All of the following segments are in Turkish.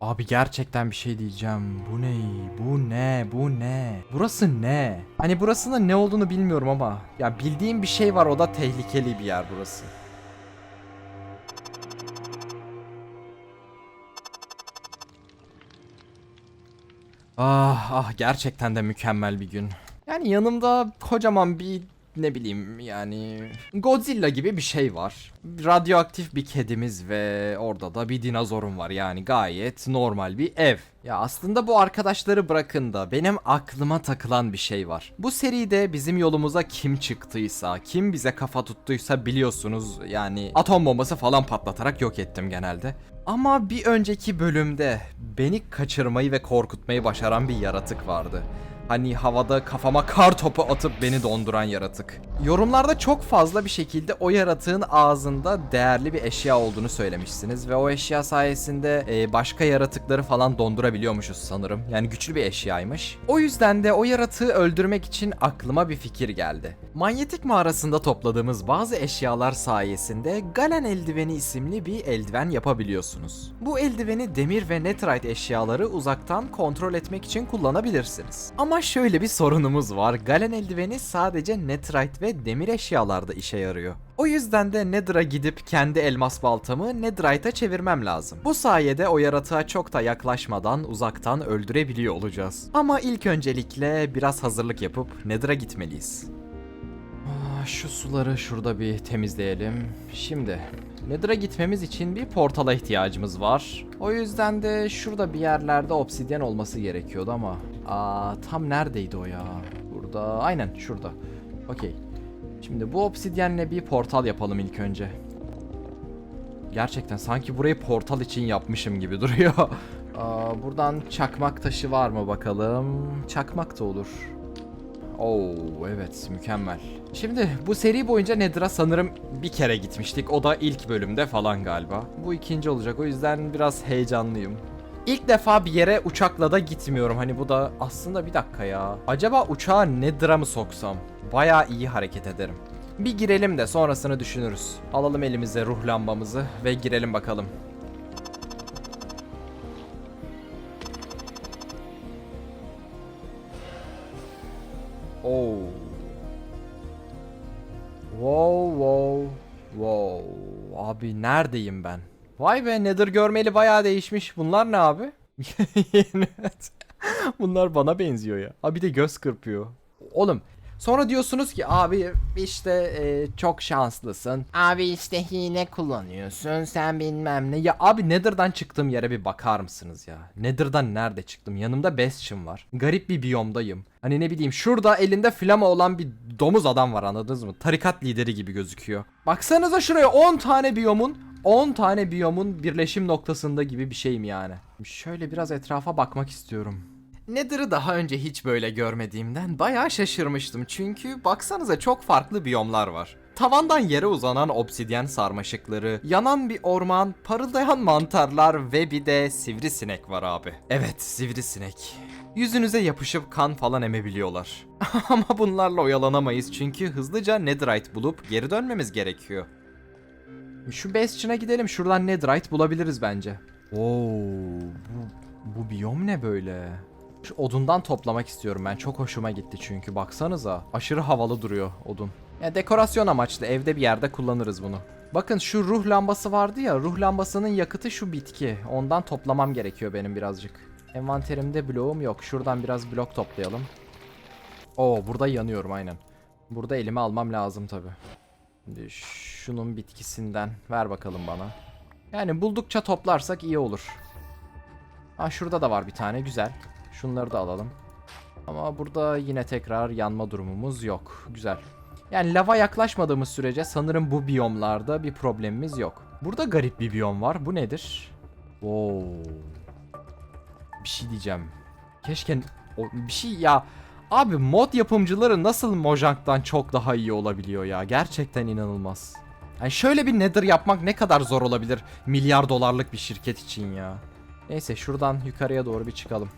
Abi gerçekten bir şey diyeceğim. Bu ne? Bu ne? Bu ne? Burası ne? Hani burasının ne olduğunu bilmiyorum ama ya bildiğim bir şey var o da tehlikeli bir yer burası. Ah ah gerçekten de mükemmel bir gün. Yani yanımda kocaman bir ne bileyim yani Godzilla gibi bir şey var. Radyoaktif bir kedimiz ve orada da bir dinozorum var yani gayet normal bir ev. Ya aslında bu arkadaşları bırakın da benim aklıma takılan bir şey var. Bu seride bizim yolumuza kim çıktıysa, kim bize kafa tuttuysa biliyorsunuz yani atom bombası falan patlatarak yok ettim genelde. Ama bir önceki bölümde beni kaçırmayı ve korkutmayı başaran bir yaratık vardı. Hani havada kafama kar topu atıp beni donduran yaratık. Yorumlarda çok fazla bir şekilde o yaratığın ağzında değerli bir eşya olduğunu söylemişsiniz ve o eşya sayesinde e, başka yaratıkları falan dondurabiliyormuşuz sanırım. Yani güçlü bir eşyaymış. O yüzden de o yaratığı öldürmek için aklıma bir fikir geldi. Manyetik mağarasında topladığımız bazı eşyalar sayesinde Galen eldiveni isimli bir eldiven yapabiliyorsunuz. Bu eldiveni demir ve netrite eşyaları uzaktan kontrol etmek için kullanabilirsiniz. Ama şöyle bir sorunumuz var. Galen eldiveni sadece netrite ve demir eşyalarda işe yarıyor. O yüzden de Nether'a gidip kendi elmas baltamı Netherite'a çevirmem lazım. Bu sayede o yaratığa çok da yaklaşmadan uzaktan öldürebiliyor olacağız. Ama ilk öncelikle biraz hazırlık yapıp Nether'a gitmeliyiz. Aa, Şu suları şurada bir temizleyelim. Şimdi Nether'a gitmemiz için bir portala ihtiyacımız var. O yüzden de şurada bir yerlerde obsidyen olması gerekiyordu ama aa, tam neredeydi o ya? Burada aynen şurada. Okey. Şimdi bu obsidyenle bir portal yapalım ilk önce. Gerçekten sanki burayı portal için yapmışım gibi duruyor. Aa, buradan çakmak taşı var mı bakalım? Çakmak da olur. Oo evet mükemmel. Şimdi bu seri boyunca Nether'a sanırım bir kere gitmiştik. O da ilk bölümde falan galiba. Bu ikinci olacak o yüzden biraz heyecanlıyım. İlk defa bir yere uçakla da gitmiyorum. Hani bu da aslında bir dakika ya. Acaba uçağı Nether'a mı soksam? Baya iyi hareket ederim. Bir girelim de sonrasını düşünürüz. Alalım elimize ruh lambamızı ve girelim bakalım. Oo. Wow wow wow. Abi neredeyim ben? Vay be Nether görmeli bayağı değişmiş. Bunlar ne abi? Evet. Bunlar bana benziyor ya. Abi bir de göz kırpıyor. Oğlum sonra diyorsunuz ki abi işte e, çok şanslısın. Abi işte hile kullanıyorsun sen bilmem ne. Ya abi Nether'dan çıktığım yere bir bakar mısınız ya? Nether'dan nerede çıktım? Yanımda Bastion var. Garip bir biyomdayım. Hani ne bileyim şurada elinde flama olan bir domuz adam var anladınız mı? Tarikat lideri gibi gözüküyor. Baksanıza şuraya 10 tane biyomun 10 tane biyomun birleşim noktasında gibi bir şeyim yani. Şöyle biraz etrafa bakmak istiyorum. Nether'ı daha önce hiç böyle görmediğimden bayağı şaşırmıştım çünkü baksanıza çok farklı biyomlar var. Tavandan yere uzanan obsidyen sarmaşıkları, yanan bir orman, parıldayan mantarlar ve bir de sivrisinek var abi. Evet sivrisinek. Yüzünüze yapışıp kan falan emebiliyorlar. Ama bunlarla oyalanamayız çünkü hızlıca netherite bulup geri dönmemiz gerekiyor. Şu Bastion'a gidelim. Şuradan Netherite bulabiliriz bence. Oo, bu, bu biyom ne böyle? Şu odundan toplamak istiyorum ben. Çok hoşuma gitti çünkü. Baksanıza. Aşırı havalı duruyor odun. Ya dekorasyon amaçlı evde bir yerde kullanırız bunu. Bakın şu ruh lambası vardı ya. Ruh lambasının yakıtı şu bitki. Ondan toplamam gerekiyor benim birazcık. Envanterimde bloğum yok. Şuradan biraz blok toplayalım. Oo burada yanıyorum aynen. Burada elime almam lazım tabi. Şimdi şunun bitkisinden ver bakalım bana. Yani buldukça toplarsak iyi olur. Ha şurada da var bir tane güzel. Şunları da alalım. Ama burada yine tekrar yanma durumumuz yok. Güzel. Yani lava yaklaşmadığımız sürece sanırım bu biyomlarda bir problemimiz yok. Burada garip bir biyom var. Bu nedir? Oo. Bir şey diyeceğim. Keşke o, bir şey ya Abi mod yapımcıları nasıl Mojang'dan çok daha iyi olabiliyor ya? Gerçekten inanılmaz. Yani şöyle bir Nether yapmak ne kadar zor olabilir milyar dolarlık bir şirket için ya. Neyse şuradan yukarıya doğru bir çıkalım.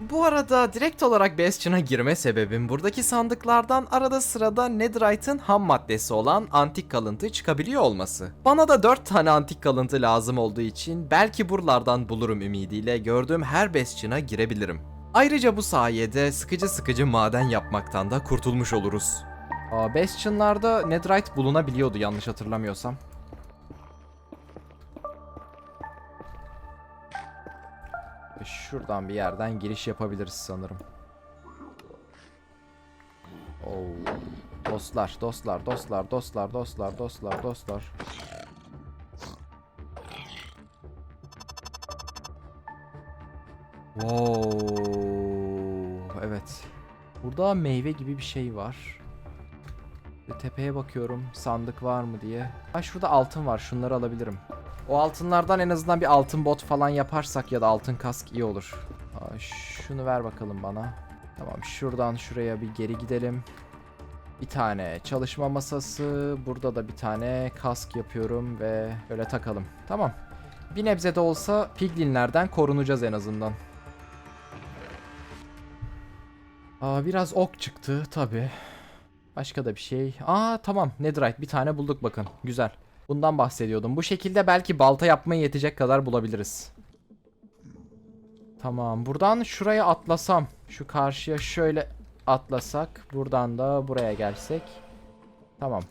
Bu arada direkt olarak Bastion'a girme sebebim buradaki sandıklardan arada sırada Netherite'ın ham maddesi olan antik kalıntı çıkabiliyor olması. Bana da 4 tane antik kalıntı lazım olduğu için belki buralardan bulurum ümidiyle gördüğüm her Bastion'a girebilirim. Ayrıca bu sayede sıkıcı sıkıcı maden yapmaktan da kurtulmuş oluruz. Aa, Bastion'larda Netherite bulunabiliyordu yanlış hatırlamıyorsam. Şuradan bir yerden giriş yapabiliriz sanırım. Oo. Dostlar, dostlar, dostlar, dostlar, dostlar, dostlar, dostlar. Wow. Evet. Burada meyve gibi bir şey var. Ve tepeye bakıyorum sandık var mı diye. Ha şurada altın var şunları alabilirim. O altınlardan en azından bir altın bot falan yaparsak ya da altın kask iyi olur. Aa, şunu ver bakalım bana. Tamam şuradan şuraya bir geri gidelim. Bir tane çalışma masası. Burada da bir tane kask yapıyorum ve böyle takalım. Tamam. Bir nebze de olsa piglinlerden korunacağız en azından. Aa, biraz ok çıktı tabi. Başka da bir şey. Aa tamam Netherite bir tane bulduk bakın. Güzel. Bundan bahsediyordum. Bu şekilde belki balta yapmaya yetecek kadar bulabiliriz. Tamam. Buradan şuraya atlasam. Şu karşıya şöyle atlasak. Buradan da buraya gelsek. Tamam.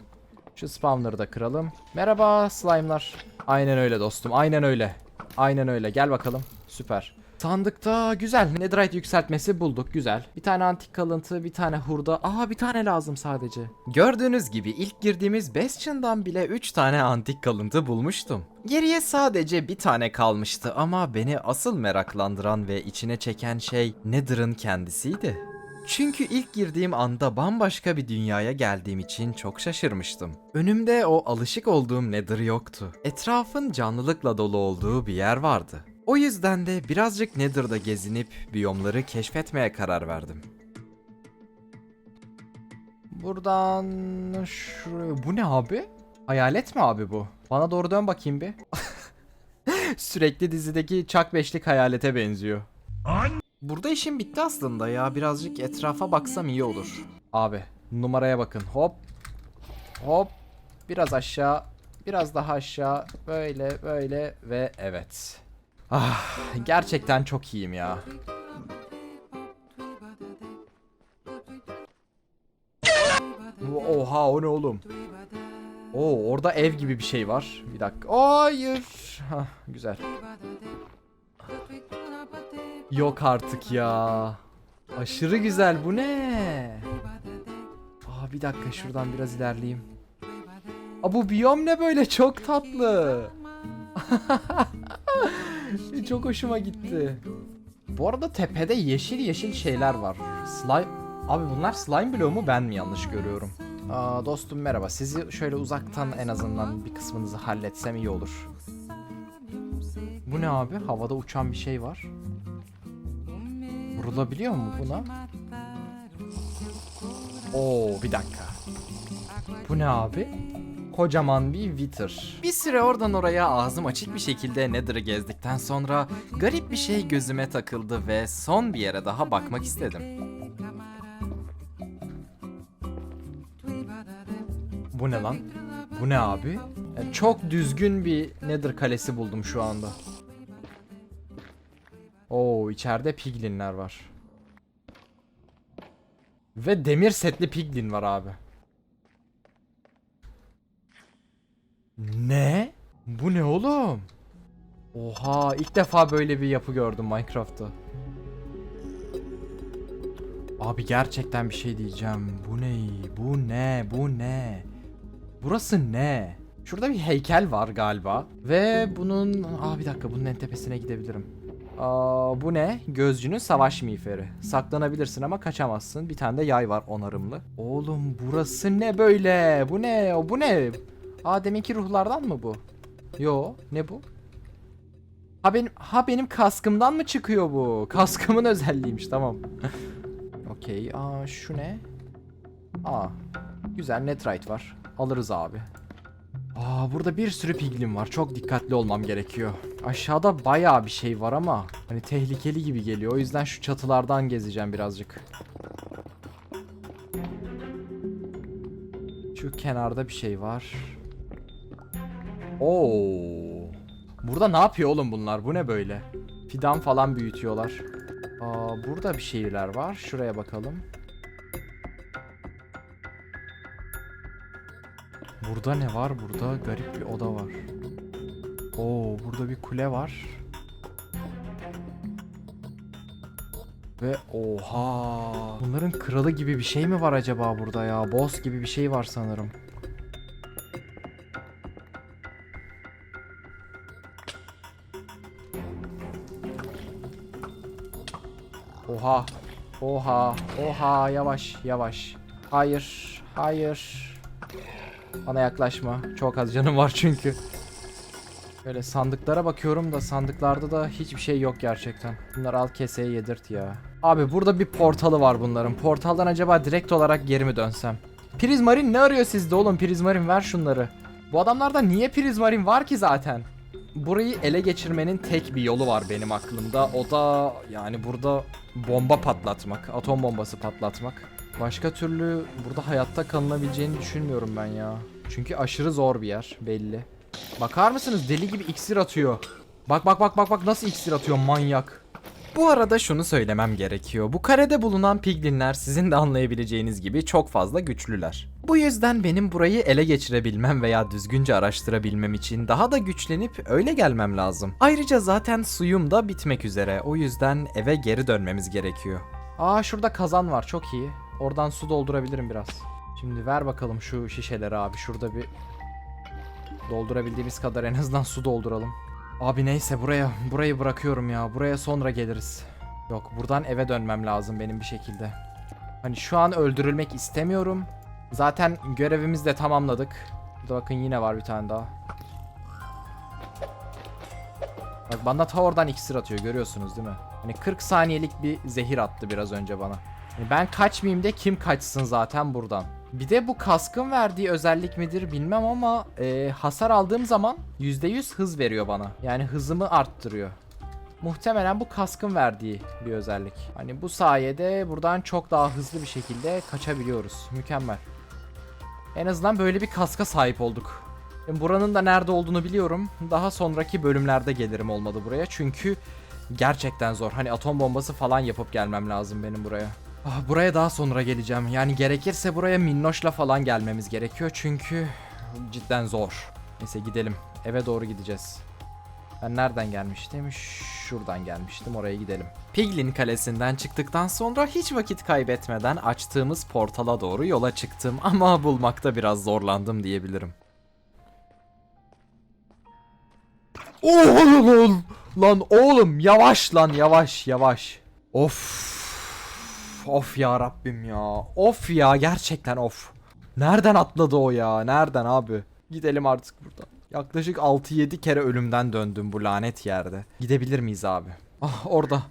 Şu spawner'ı da kıralım. Merhaba slime'lar. Aynen öyle dostum. Aynen öyle. Aynen öyle. Gel bakalım. Süper. Sandıkta güzel. Netherite yükseltmesi bulduk. Güzel. Bir tane antik kalıntı, bir tane hurda. Aha bir tane lazım sadece. Gördüğünüz gibi ilk girdiğimiz Bastion'dan bile 3 tane antik kalıntı bulmuştum. Geriye sadece bir tane kalmıştı ama beni asıl meraklandıran ve içine çeken şey Nether'ın kendisiydi. Çünkü ilk girdiğim anda bambaşka bir dünyaya geldiğim için çok şaşırmıştım. Önümde o alışık olduğum Nether yoktu. Etrafın canlılıkla dolu olduğu bir yer vardı. O yüzden de birazcık Nether'da gezinip biyomları keşfetmeye karar verdim. Buradan şuraya... Bu ne abi? Hayalet mi abi bu? Bana doğru dön bakayım bir. Sürekli dizideki Chuck Beşlik hayalete benziyor. Burada işim bitti aslında ya. Birazcık etrafa baksam iyi olur. Abi numaraya bakın. Hop. Hop. Biraz aşağı. Biraz daha aşağı. Böyle böyle ve evet. Ah gerçekten çok iyiyim ya. Oha o ne oğlum? Oo orada ev gibi bir şey var. Bir dakika. Hayır. Hah güzel. Yok artık ya. Aşırı güzel bu ne? Aa bir dakika şuradan biraz ilerleyeyim. Aa bu biyom ne böyle çok tatlı. çok hoşuma gitti. Bu arada tepede yeşil yeşil şeyler var. Slime Abi bunlar slime bloğu mu ben mi yanlış görüyorum? Aa, dostum merhaba. Sizi şöyle uzaktan en azından bir kısmınızı halletsem iyi olur. Bu ne abi? Havada uçan bir şey var. Vurulabiliyor mu buna? Oo bir dakika. Bu ne abi? Kocaman bir Wither. Bir süre oradan oraya ağzım açık bir şekilde Nether'ı gezdikten sonra garip bir şey gözüme takıldı ve son bir yere daha bakmak istedim. Bu ne lan? Bu ne abi? Ya çok düzgün bir Nether kalesi buldum şu anda. Oo içeride piglinler var. Ve demir setli piglin var abi. Ne? Bu ne oğlum? Oha ilk defa böyle bir yapı gördüm Minecraft'ta. Abi gerçekten bir şey diyeceğim. Bu ne? Bu ne? Bu ne? Burası ne? Şurada bir heykel var galiba. Ve bunun... Aa bir dakika bunun en tepesine gidebilirim. Aa, bu ne? Gözcünün savaş miğferi. Saklanabilirsin ama kaçamazsın. Bir tane de yay var onarımlı. Oğlum burası ne böyle? Bu ne? O bu ne? Aa deminki ruhlardan mı bu? Yo ne bu? Ha benim ha benim kaskımdan mı çıkıyor bu? Kaskımın özelliğiymiş tamam. Okey. Aa şu ne? Aa güzel netrite var. Alırız abi. Aa burada bir sürü piglin var. Çok dikkatli olmam gerekiyor. Aşağıda bayağı bir şey var ama hani tehlikeli gibi geliyor. O yüzden şu çatılardan gezeceğim birazcık. Şu kenarda bir şey var. Oo. Burada ne yapıyor oğlum bunlar? Bu ne böyle? Fidan falan büyütüyorlar. Aa, burada bir şeyler var. Şuraya bakalım. Burada ne var? Burada garip bir oda var. Oo, burada bir kule var. Ve oha. Bunların kralı gibi bir şey mi var acaba burada ya? Boss gibi bir şey var sanırım. Oha. Oha. Oha. Yavaş. Yavaş. Hayır. Hayır. Bana yaklaşma. Çok az canım var çünkü. Böyle sandıklara bakıyorum da sandıklarda da hiçbir şey yok gerçekten. Bunları al keseye yedirt ya. Abi burada bir portalı var bunların. Portaldan acaba direkt olarak geri mi dönsem? Prizmarin ne arıyor sizde oğlum? Prizmarin ver şunları. Bu adamlarda niye prizmarin var ki zaten? Burayı ele geçirmenin tek bir yolu var benim aklımda. O da yani burada bomba patlatmak. Atom bombası patlatmak. Başka türlü burada hayatta kalınabileceğini düşünmüyorum ben ya. Çünkü aşırı zor bir yer belli. Bakar mısınız deli gibi iksir atıyor. Bak bak bak bak bak nasıl iksir atıyor manyak. Bu arada şunu söylemem gerekiyor. Bu karede bulunan piglinler sizin de anlayabileceğiniz gibi çok fazla güçlüler. Bu yüzden benim burayı ele geçirebilmem veya düzgünce araştırabilmem için daha da güçlenip öyle gelmem lazım. Ayrıca zaten suyum da bitmek üzere. O yüzden eve geri dönmemiz gerekiyor. Aa şurada kazan var çok iyi. Oradan su doldurabilirim biraz. Şimdi ver bakalım şu şişeleri abi. Şurada bir doldurabildiğimiz kadar en azından su dolduralım. Abi neyse buraya burayı bırakıyorum ya. Buraya sonra geliriz. Yok buradan eve dönmem lazım benim bir şekilde. Hani şu an öldürülmek istemiyorum. Zaten görevimizi de tamamladık. Burada bakın yine var bir tane daha. Bak bana ta oradan iksir atıyor görüyorsunuz değil mi? Hani 40 saniyelik bir zehir attı biraz önce bana. Hani ben kaçmayayım da kim kaçsın zaten buradan. Bir de bu kaskın verdiği özellik midir bilmem ama e, hasar aldığım zaman %100 hız veriyor bana. Yani hızımı arttırıyor. Muhtemelen bu kaskın verdiği bir özellik. Hani bu sayede buradan çok daha hızlı bir şekilde kaçabiliyoruz. Mükemmel. En azından böyle bir kaska sahip olduk. E, Buranın da nerede olduğunu biliyorum. Daha sonraki bölümlerde gelirim olmadı buraya. Çünkü gerçekten zor. Hani atom bombası falan yapıp gelmem lazım benim buraya. Ah, buraya daha sonra geleceğim. Yani gerekirse buraya minnoşla falan gelmemiz gerekiyor. Çünkü cidden zor. Neyse gidelim. Eve doğru gideceğiz. Ben nereden gelmiştim? Şuradan gelmiştim. Oraya gidelim. Piglin Kalesi'nden çıktıktan sonra hiç vakit kaybetmeden açtığımız portala doğru yola çıktım ama bulmakta biraz zorlandım diyebilirim. Oğlum lan oğlum yavaş lan yavaş yavaş. Of. Of ya Rabbim ya. Of ya gerçekten of. Nereden atladı o ya? Nereden abi? Gidelim artık buradan. Yaklaşık 6-7 kere ölümden döndüm bu lanet yerde. Gidebilir miyiz abi? Ah orada.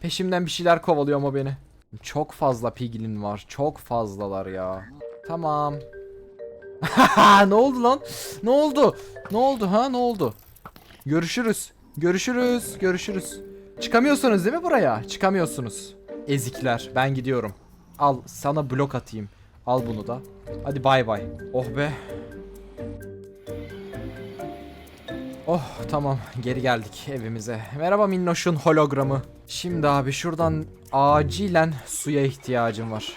Peşimden bir şeyler kovalıyor ama beni. Çok fazla piglin var. Çok fazlalar ya. Tamam. ne oldu lan? Ne oldu? Ne oldu ha? Ne oldu? Görüşürüz. Görüşürüz. Görüşürüz. Çıkamıyorsunuz değil mi buraya? Çıkamıyorsunuz. Ezikler. Ben gidiyorum. Al sana blok atayım. Al bunu da. Hadi bay bay. Oh be. Oh tamam geri geldik evimize. Merhaba Minnoş'un hologramı. Şimdi abi şuradan acilen suya ihtiyacım var.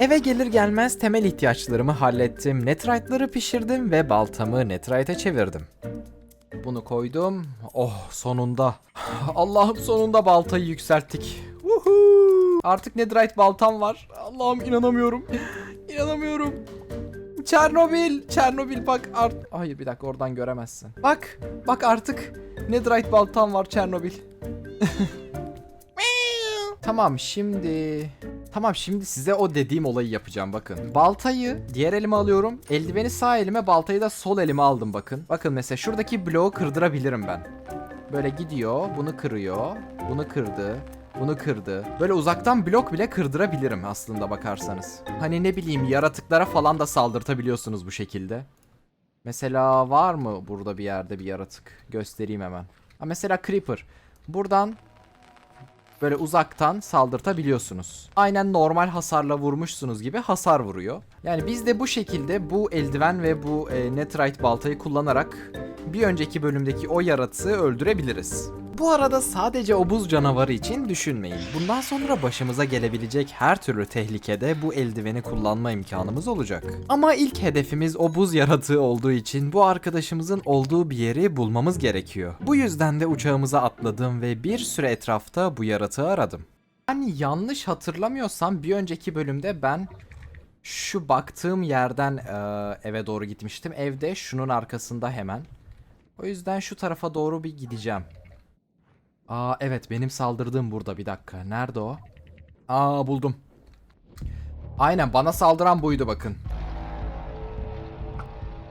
Eve gelir gelmez temel ihtiyaçlarımı hallettim. Netrite'ları pişirdim ve baltamı netrite'e çevirdim. Bunu koydum. Oh sonunda. Allah'ım sonunda baltayı yükselttik. Woohoo! Artık netherite baltam var. Allah'ım inanamıyorum. İnanamıyorum. Çernobil, Çernobil bak art Hayır bir dakika oradan göremezsin. Bak, bak artık netherite baltam var Çernobil. tamam şimdi Tamam şimdi size o dediğim olayı yapacağım bakın. Baltayı diğer elime alıyorum. Eldiveni sağ elime, baltayı da sol elime aldım bakın. Bakın mesela şuradaki bloğu kırdırabilirim ben. Böyle gidiyor, bunu kırıyor, bunu kırdı. Bunu kırdı. Böyle uzaktan blok bile kırdırabilirim aslında bakarsanız. Hani ne bileyim yaratıklara falan da saldırtabiliyorsunuz bu şekilde. Mesela var mı burada bir yerde bir yaratık? Göstereyim hemen. Ha mesela Creeper. Buradan böyle uzaktan saldırtabiliyorsunuz. Aynen normal hasarla vurmuşsunuz gibi hasar vuruyor. Yani biz de bu şekilde bu eldiven ve bu e, netherite baltayı kullanarak bir önceki bölümdeki o yaratığı öldürebiliriz. Bu arada sadece o buz canavarı için düşünmeyin. Bundan sonra başımıza gelebilecek her türlü tehlikede bu eldiveni kullanma imkanımız olacak. Ama ilk hedefimiz o buz yaratığı olduğu için bu arkadaşımızın olduğu bir yeri bulmamız gerekiyor. Bu yüzden de uçağımıza atladım ve bir süre etrafta bu yaratığı aradım. Ben yanlış hatırlamıyorsam bir önceki bölümde ben şu baktığım yerden eee, eve doğru gitmiştim. Evde şunun arkasında hemen. O yüzden şu tarafa doğru bir gideceğim. Aa evet benim saldırdığım burada bir dakika. Nerede o? Aa buldum. Aynen bana saldıran buydu bakın.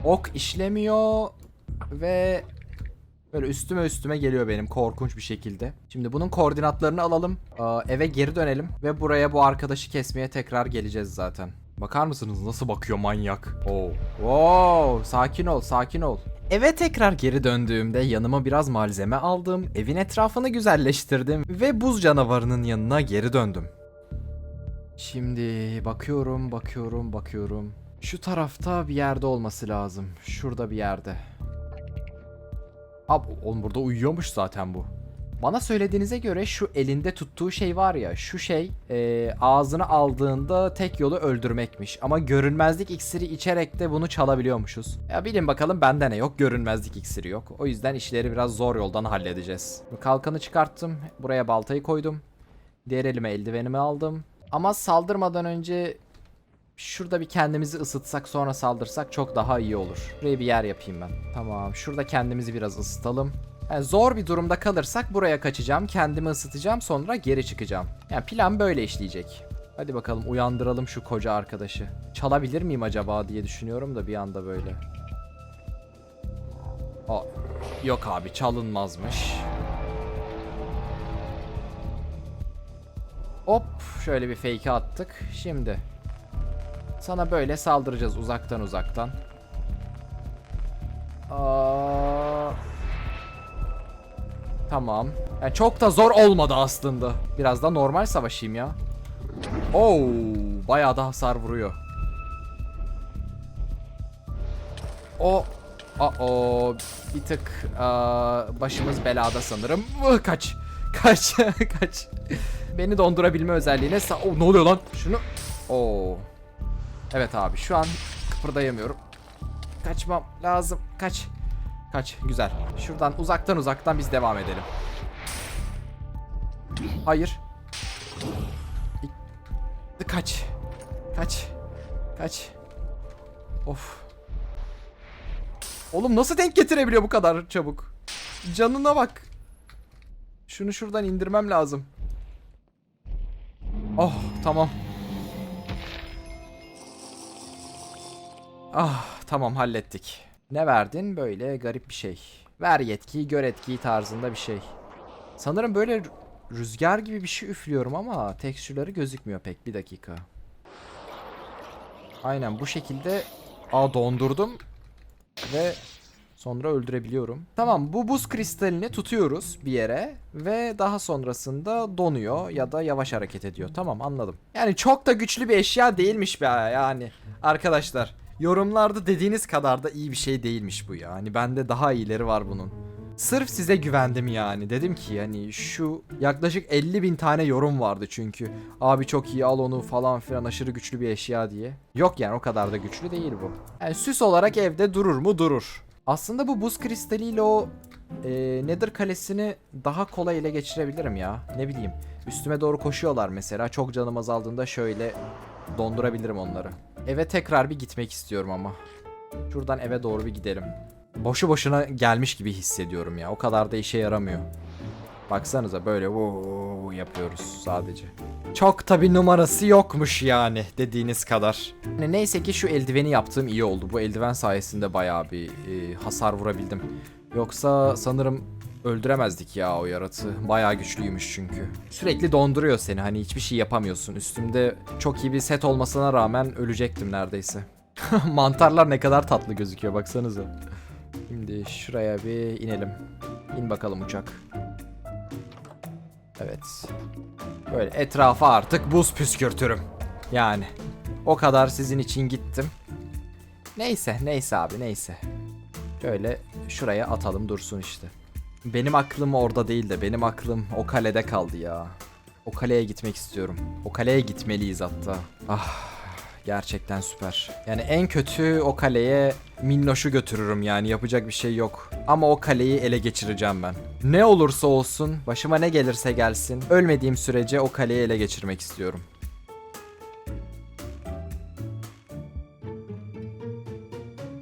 Ok işlemiyor ve böyle üstüme üstüme geliyor benim korkunç bir şekilde. Şimdi bunun koordinatlarını alalım. Aa, eve geri dönelim ve buraya bu arkadaşı kesmeye tekrar geleceğiz zaten. Bakar mısınız nasıl bakıyor manyak? Oo. Wow, sakin ol, sakin ol. Eve tekrar geri döndüğümde yanıma biraz malzeme aldım, evin etrafını güzelleştirdim ve buz canavarının yanına geri döndüm. Şimdi bakıyorum, bakıyorum, bakıyorum. Şu tarafta bir yerde olması lazım. Şurada bir yerde. Abi oğlum burada uyuyormuş zaten bu. Bana söylediğinize göre şu elinde tuttuğu şey var ya şu şey e, ağzına aldığında tek yolu öldürmekmiş. Ama görünmezlik iksiri içerek de bunu çalabiliyormuşuz. Ya bilin bakalım bende ne yok görünmezlik iksiri yok. O yüzden işleri biraz zor yoldan halledeceğiz. Kalkanı çıkarttım buraya baltayı koydum. Diğer elime eldivenimi aldım. Ama saldırmadan önce Şurada bir kendimizi ısıtsak sonra saldırsak çok daha iyi olur. Buraya bir yer yapayım ben. Tamam şurada kendimizi biraz ısıtalım. Yani zor bir durumda kalırsak buraya kaçacağım, kendimi ısıtacağım sonra geri çıkacağım. Yani plan böyle işleyecek. Hadi bakalım uyandıralım şu koca arkadaşı. Çalabilir miyim acaba diye düşünüyorum da bir anda böyle. Aa, yok abi çalınmazmış. Hop şöyle bir fake attık. Şimdi sana böyle saldıracağız uzaktan uzaktan. Aa... Tamam. Yani çok da zor olmadı aslında. Biraz da normal savaşayım ya. Oo, bayağı da hasar vuruyor. O o bir tık aa, başımız belada sanırım. Vıh, Kaç. Kaç. Kaç. Beni dondurabilme özelliğine sa- Oo, ne oluyor lan? Şunu. Oo. Evet abi şu an kıpırdayamıyorum. Kaçmam lazım. Kaç. Kaç. Güzel. Şuradan uzaktan uzaktan biz devam edelim. Hayır. Kaç. Kaç. Kaç. Of. Oğlum nasıl denk getirebiliyor bu kadar çabuk? Canına bak. Şunu şuradan indirmem lazım. Oh tamam. Ah tamam hallettik. Ne verdin? Böyle garip bir şey. Ver yetkiyi gör etkiyi tarzında bir şey. Sanırım böyle rü- rüzgar gibi bir şey üflüyorum ama tekstürleri gözükmüyor pek. Bir dakika. Aynen bu şekilde Aa dondurdum ve sonra öldürebiliyorum. Tamam bu buz kristalini tutuyoruz bir yere ve daha sonrasında donuyor ya da yavaş hareket ediyor. Tamam anladım. Yani çok da güçlü bir eşya değilmiş be yani arkadaşlar. Yorumlarda dediğiniz kadar da iyi bir şey değilmiş bu yani. Bende daha iyileri var bunun. Sırf size güvendim yani. Dedim ki yani şu yaklaşık 50 bin tane yorum vardı çünkü. Abi çok iyi al onu falan filan aşırı güçlü bir eşya diye. Yok yani o kadar da güçlü değil bu. Yani süs olarak evde durur mu? Durur. Aslında bu buz kristaliyle o e, Nether kalesini daha kolay ele geçirebilirim ya. Ne bileyim. Üstüme doğru koşuyorlar mesela. Çok canım azaldığında şöyle dondurabilirim onları. Eve tekrar bir gitmek istiyorum ama. Şuradan eve doğru bir gidelim. Boşu boşuna gelmiş gibi hissediyorum ya. O kadar da işe yaramıyor. Baksanıza böyle vuu yapıyoruz sadece. Çok tabi numarası yokmuş yani dediğiniz kadar. Ne- Neyse ki şu eldiveni yaptığım iyi oldu. Bu eldiven sayesinde bayağı bir e, hasar vurabildim. Yoksa sanırım öldüremezdik ya o yaratığı. Bayağı güçlüymüş çünkü. Sürekli donduruyor seni hani hiçbir şey yapamıyorsun. Üstümde çok iyi bir set olmasına rağmen ölecektim neredeyse. Mantarlar ne kadar tatlı gözüküyor baksanıza. Şimdi şuraya bir inelim. İn bakalım uçak. Evet. Böyle etrafa artık buz püskürtürüm. Yani o kadar sizin için gittim. Neyse neyse abi neyse. Şöyle şuraya atalım dursun işte. Benim aklım orada değil de benim aklım o kalede kaldı ya. O kaleye gitmek istiyorum. O kaleye gitmeliyiz hatta. Ah gerçekten süper. Yani en kötü o kaleye Minnoş'u götürürüm yani yapacak bir şey yok. Ama o kaleyi ele geçireceğim ben. Ne olursa olsun, başıma ne gelirse gelsin, ölmediğim sürece o kaleyi ele geçirmek istiyorum.